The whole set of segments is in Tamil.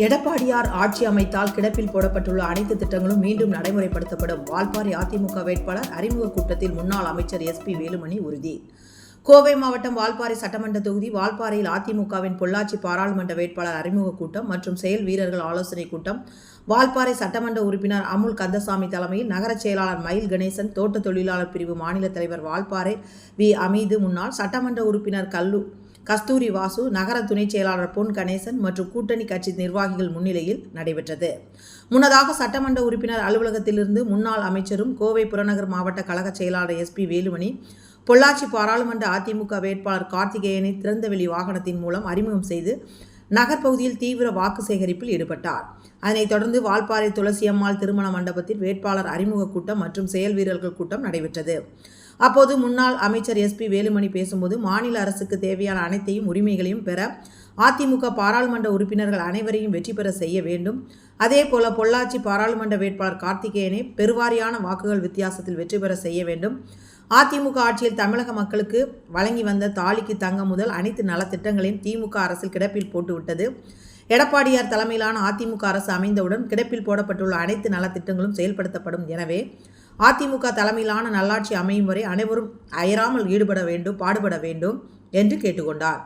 எடப்பாடியார் ஆட்சி அமைத்தால் கிடப்பில் போடப்பட்டுள்ள அனைத்து திட்டங்களும் மீண்டும் நடைமுறைப்படுத்தப்படும். வால்பாறை அதிமுக வேட்பாளர் அறிமுக கூட்டத்தில் முன்னாள் அமைச்சர் எஸ்பி வேலுமணி உறுதி. கோவை மாவட்டம் வால்பாறை சட்டமன்ற தொகுதி வால்பாறையில் அதிமுகவின் பொள்ளாச்சி பாராளுமன்ற வேட்பாளர் அறிமுக கூட்டம் மற்றும் செயல் வீரர்கள் ஆலோசனை கூட்டம். வால்பாறை சட்டமன்ற உறுப்பினர் அமுல் கந்தசாமி தலைமையில் நகர செயலாளர் மயில் கணேசன் தோட்ட தொழிலாளர் பிரிவு மாநில தலைவர் வால்பாறை வி. அமீது முன்னாள் சட்டமன்ற உறுப்பினர் கல்லு கஸ்தூரி வாசு நகர துணைச் செயலாளர் பொன் கணேசன் மற்றும் கூட்டணி கட்சி நிர்வாகிகள் முன்னிலையில் நடைபெற்றது. முன்னதாக சட்டமன்ற உறுப்பினர் அலுவலகத்திலிருந்து முன்னாள் அமைச்சரும் கோவை புறநகர் மாவட்ட கழக செயலாளர் எஸ்பி வேலுமணி பொள்ளாச்சி பாராளுமன்ற அதிமுக வேட்பாளர் கார்த்திகேயனை திறந்தவெளி வாகனத்தின் மூலம் அறிமுகம் செய்து நகர்ப்பகுதியில் தீவிர வாக்கு சேகரிப்பில் ஈடுபட்டார். அதனைத் தொடர்ந்து வால்பாறை துளசியம்மாள் திருமண மண்டபத்தில் வேட்பாளர் அறிமுக கூட்டம் மற்றும் செயல் வீரர்கள் கூட்டம் நடைபெற்றது. அப்போது முன்னாள் அமைச்சர் எஸ்பி வேலுமணி பேசும்போது மாநில அரசுக்கு தேவையான அனைத்தையும் உரிமைகளையும் பெற அதிமுக பாராளுமன்ற உறுப்பினர்கள் அனைவரையும் வெற்றி பெற செய்ய வேண்டும். அதேபோல பொள்ளாச்சி பாராளுமன்ற வேட்பாளர் கார்த்திகேயனை பெருவாரியான வாக்குகள் வித்தியாசத்தில் வெற்றி பெற செய்ய வேண்டும். அதிமுக ஆட்சியில் தமிழக மக்களுக்கு வழங்கி வந்த தாலிக்கு தங்கம் முதல் அனைத்து நலத்திட்டங்களையும் திமுக அரசில் கிடப்பில் போட்டுவிட்டது. எடப்பாடியார் தலைமையிலான அதிமுக அரசு அமைந்தவுடன் கிடப்பில் போடப்பட்டுள்ள அனைத்து நலத்திட்டங்களும் செயல்படுத்தப்படும். எனவே அதிமுக தலைமையிலான நல்லாட்சி அமையும் வரை அனைவரும் அயராமல் ஈடுபட வேண்டும் பாடுபட வேண்டும் என்று கேட்டுக்கொண்டார்.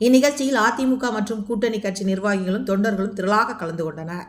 இந்நிகழ்ச்சியில் அதிமுக மற்றும் கூட்டணி கட்சி நிர்வாகிகளும் தொண்டர்களும் திரளாக கலந்து கொண்டனர்.